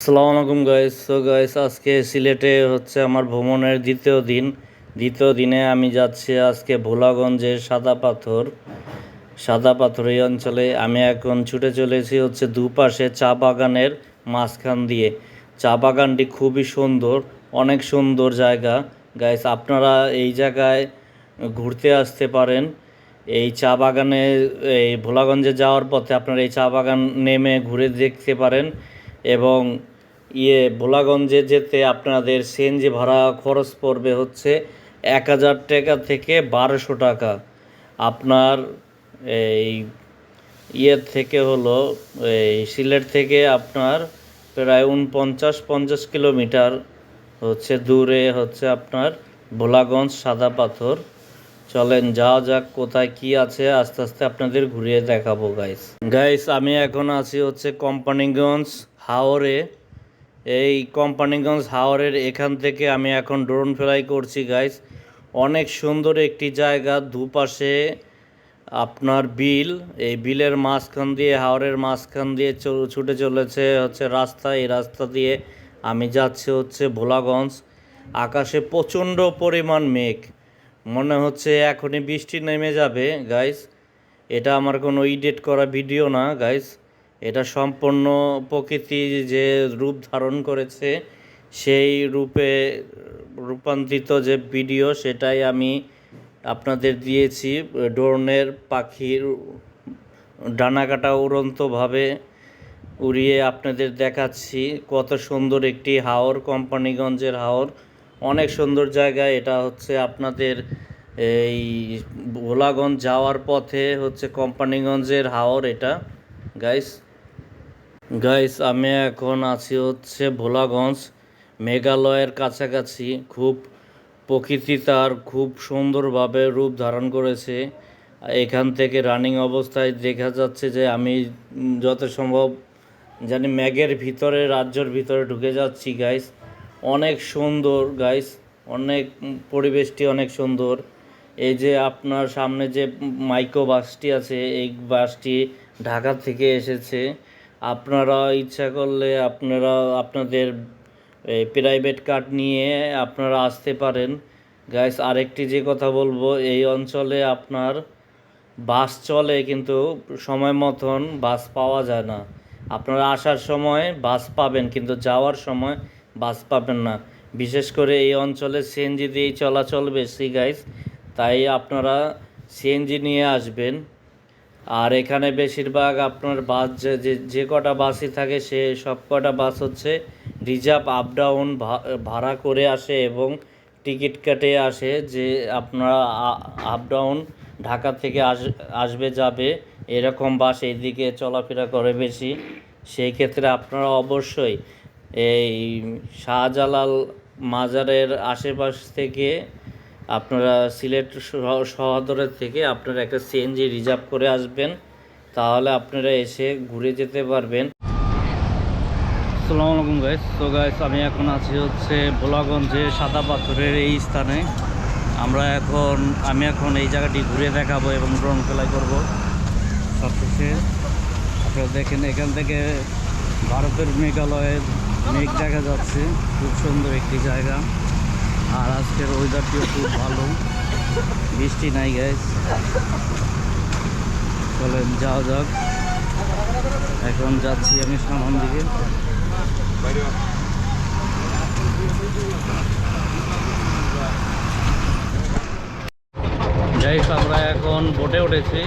আসসালামু আলাইকুম guys so guys আজকে সিলেটে হচ্ছে আমার ভ্রমণের দ্বিতীয় দিন। দ্বিতীয় দিনে আমি যাচ্ছি আজকে ভোলাগঞ্জের সাদা পাথর। সাদা পাথর এই অঞ্চলে আমি এখন ছুটে চলেছি হচ্ছে দুপাশে চা বাগানের মাঝখান দিয়ে। চা বাগানটি খুবই সুন্দর, অনেক সুন্দর জায়গা। গাইস আপনারা এই জায়গায় ঘুরতে আসতে পারেন। এই চা বাগানে, এই ভোলাগঞ্জে যাওয়ার পথে আপনারা এই চা বাগান নেমে ঘুরে দেখতে পারেন। এবং ইয়ে ভোলাগঞ্জে যেতে আপনাদের সিএনজি ভাড়া খরচ পড়বে হচ্ছে এক হাজার টাকা থেকে বারোশো টাকা। আপনার এই ইয়ের থেকে হলো, এই সিলেট থেকে আপনার প্রায় উনপঞ্চাশ পঞ্চাশ কিলোমিটার হচ্ছে দূরে হচ্ছে আপনার ভোলাগঞ্জ সাদা পাথর। চলেন যাওয়া যাক কোথায় কি আছে, আস্তে আস্তে আপনাদের ঘুরিয়ে দেখাবো গাইস গাইস আমি এখন আছি হচ্ছে কোম্পানিগঞ্জ হাওরে। এই কোম্পানিগঞ্জ হাওরের এখান থেকে আমি এখন ড্রোন ফ্লাই করছি গাইস অনেক সুন্দর একটি জায়গা, দুপাশে আপনার বিল। এই বিলের মাঝখান দিয়ে, হাওরের মাঝখান দিয়ে ছুটে চলেছে হচ্ছে রাস্তা। এই রাস্তা দিয়ে আমি যাচ্ছি হচ্ছে ভোলাগঞ্জ। আকাশে প্রচণ্ড পরিমাণ মেঘ। মনে হচ্ছে এখনই বৃষ্টি নেমে যাবে গাইস এটা আমার কোনো এডিট করা ভিডিও না গাইস এটা সম্পূর্ণ প্রকৃতি যে রূপ ধারণ করেছে, সেই রূপে রূপান্তরিত যে ভিডিও সেটাই আমি আপনাদের দিয়েছি। ড্রোনের পাখির ডানা কাটা উড়ন্তভাবে উড়িয়ে আপনাদের দেখাচ্ছি। কত সুন্দর একটি হাওর, কোম্পানিগঞ্জের হাওর। অনেক সুন্দর জায়গা। এটা হচ্ছে আপনাদের এই ভোলাগঞ্জ যাওয়ার পথে হচ্ছে কোম্পানিগঞ্জের হাওর এটা। গাইস গাইস আমি এখন আছি হচ্ছে ভোলাগঞ্জ, মেঘালয়ের কাছাকাছি। খুব প্রকৃতি তার খুব সুন্দরভাবে রূপ ধারণ করেছে। এখান থেকে রানিং অবস্থায় দেখা যাচ্ছে যে আমি যত সম্ভব জানি ম্যাগের ভিতরে, রাজ্যর ভিতরে ঢুকে যাচ্ছি গাইস অনেক সুন্দর গাইস অনেক পরিবেশটি অনেক সুন্দর। এই যে আপনার সামনে যে মাইক্রো বাসটি আছে, এই বাসটি ঢাকা থেকে এসেছে। আপনারা ইচ্ছা করলে আপনারা, আপনাদের প্রাইভেট কার নিয়ে আপনারা আসতে পারেন। গাইস আরেকটি যে কথা বলব, এই অঞ্চলে আপনার বাস চলে কিন্তু সময় মতন বাস পাওয়া যায় না। আপনারা আসার সময় বাস পাবেন, কিন্তু যাওয়ার সময় বাস পাবেন না। বিশেষ করে এই অঞ্চলে সিএনজি দিয়েই চলাচল বেশি গাইস তাই আপনারা সিএনজি নিয়ে আসবেন। আর এখানে বেশিরভাগ আপনার বাস যে, যে- কটা বাসই থাকে সে সব কটা বাস হচ্ছে রিজার্ভ আপ ডাউন ভাড়া করে আসে এবং টিকিট কেটে আসে যে আপনারা আপ ডাউন ঢাকা থেকে আস, আসবে, যাবে এরকম বাস এইদিকে চলাফেরা করে বেশি। সেই ক্ষেত্রে আপনারা অবশ্যই এই শাহজালাল মাজারের আশেপাশ থেকে আপনারা সিলেট শহ- শহরের থেকে আপনারা একটা সিএনজি রিজার্ভ করে আসবেন। তাহলে আপনারা এসে ঘুরে যেতে পারবেন। আসসালামু আলাইকুম গাইস তো গাইস আমি এখন আছি হচ্ছে ভোলাগঞ্জে সাদা পাথরের এই স্থানে। আমরা এখন আমি এখন এই জায়গাটি ঘুরে দেখাবো এবং ড্রোন ফ্লাই করব। সবশেষে আপনারা দেখেন, এখান থেকে ভারতের মেঘালয়ের মেঘ দেখা যাচ্ছে। খুব সুন্দর একটি জায়গা। আর আজকের ওয়েদারটিও খুব ভালো। বৃষ্টি নাই গ্যাস চলেন, যাওয়া যাক। এখন যাচ্ছি আমি সামন দিকে। যাই আমরা এখন বোটে উঠেছি।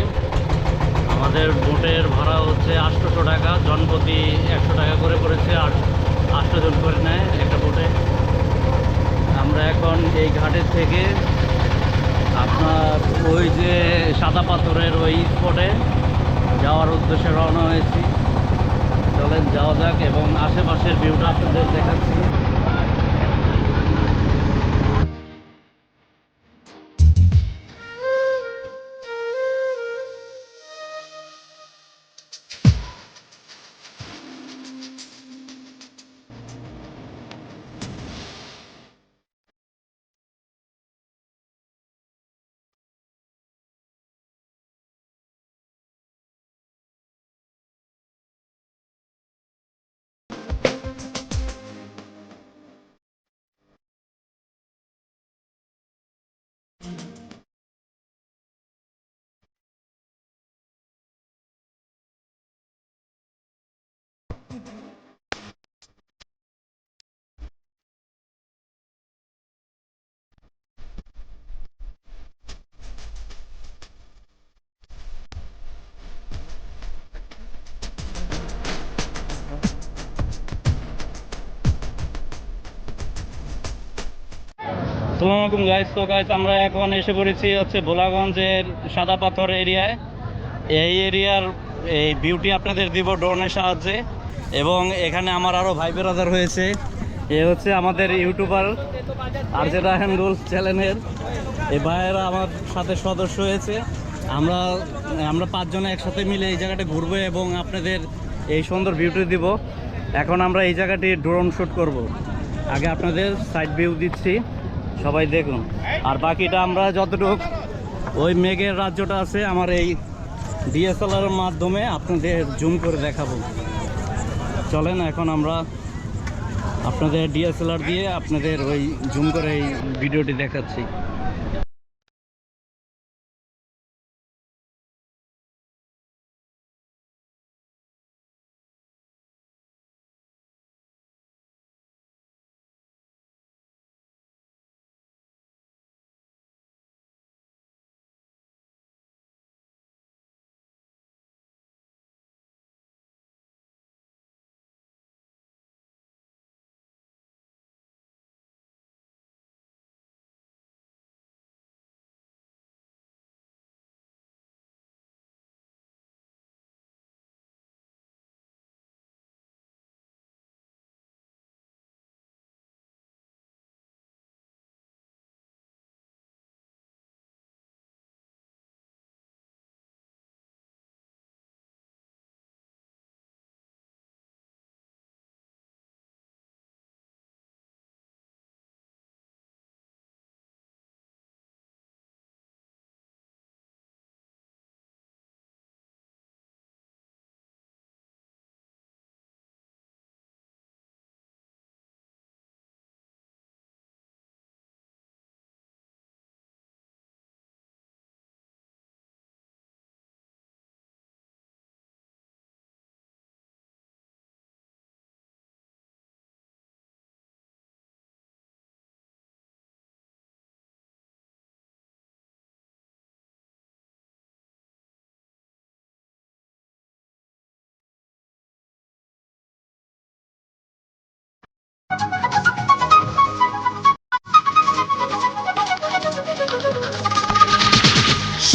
আমাদের বোটের ভাড়া হচ্ছে আটশোশো টাকা। জনপ্রতি একশো টাকা করে পড়েছে, আট আটশো জন করে নেয় একটা বোটে আমরা এখন এই ঘাটের থেকে আপনার ওই যে সাদা পাথরের ওই স্পটে যাওয়ার উদ্দেশ্যে রওনা হয়েছি। চলেন যাওয়া যাক এবং আশেপাশের ভিউটা আপনাদের দেখাচ্ছি। আসসালামু আলাইকুম গাইস তো গাইস আমরা এখন এসে পড়েছি হচ্ছে ভোলাগঞ্জের সাদা পাথর এরিয়ায়। এই এরিয়ার এই বিউটি আপনাদের দিব ড্রোনের সাহায্যে এবং এখানে আমার আরও ভাই বেরাদার হয়েছে। এ হচ্ছে আমাদের ইউটিউবার আর যে রায়হান গোল চ্যানেলের। এই ভাইয়েরা আমার সাথে সদস্য হয়েছে। আমরা আমরা পাঁচজনে একসাথে মিলে এই জায়গাটা ঘুরবো এবং আপনাদের এই সুন্দর বিউটি দিব। এখন আমরা এই জায়গাটি ড্রোন শ্যুট করব। আগে আপনাদের সাইড ভিউ দিচ্ছি। সবাই দেখুন। আর বাকিটা আমরা যতটুকু ওই মেঘের রাজ্যটা আছে, আমার এই ডিএসএলআর মাধ্যমে আপনাদের জুম করে দেখাবো। চলেন এখন আমরা আপনাদের ডিএসএলআর দিয়ে আপনাদের ওই জুম করে এই ভিডিওটি দেখাচ্ছি।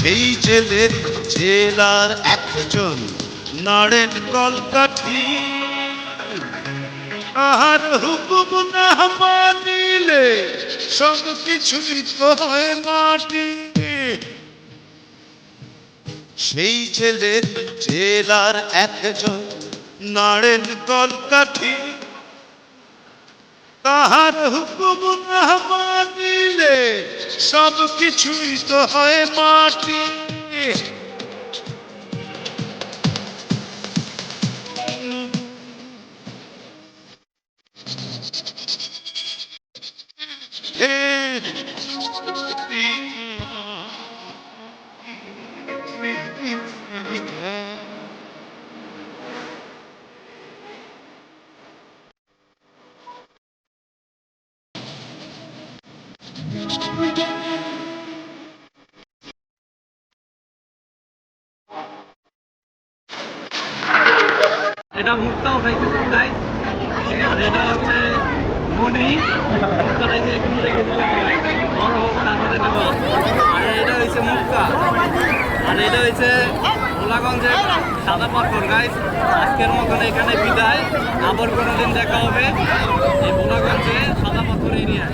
সেই জেলের জেলার একজন নাড়েন কলকাঠি। আর হুকুম না মানিলে সব কিছুই তো হয় মাটি। সেই জেলের জেলার একজন নাড়েন কলকাঠি। তাহার হুকুম না মানিলে সব কিছুই তো হয় মাটি এটা মুক্তা তাই আর এটা হচ্ছে মনি। মুক্তা রাইতে এখানে আর এটা হচ্ছে মুক্তা। আর এটা হচ্ছে ভোলাগঞ্জের সাদা পাথর। গাইস আজকের মতন এখানে বিদায়। আবার কোনোদিন দেখা হবে এই ভোলাগঞ্জে সাদা পাথর এরিয়ায়।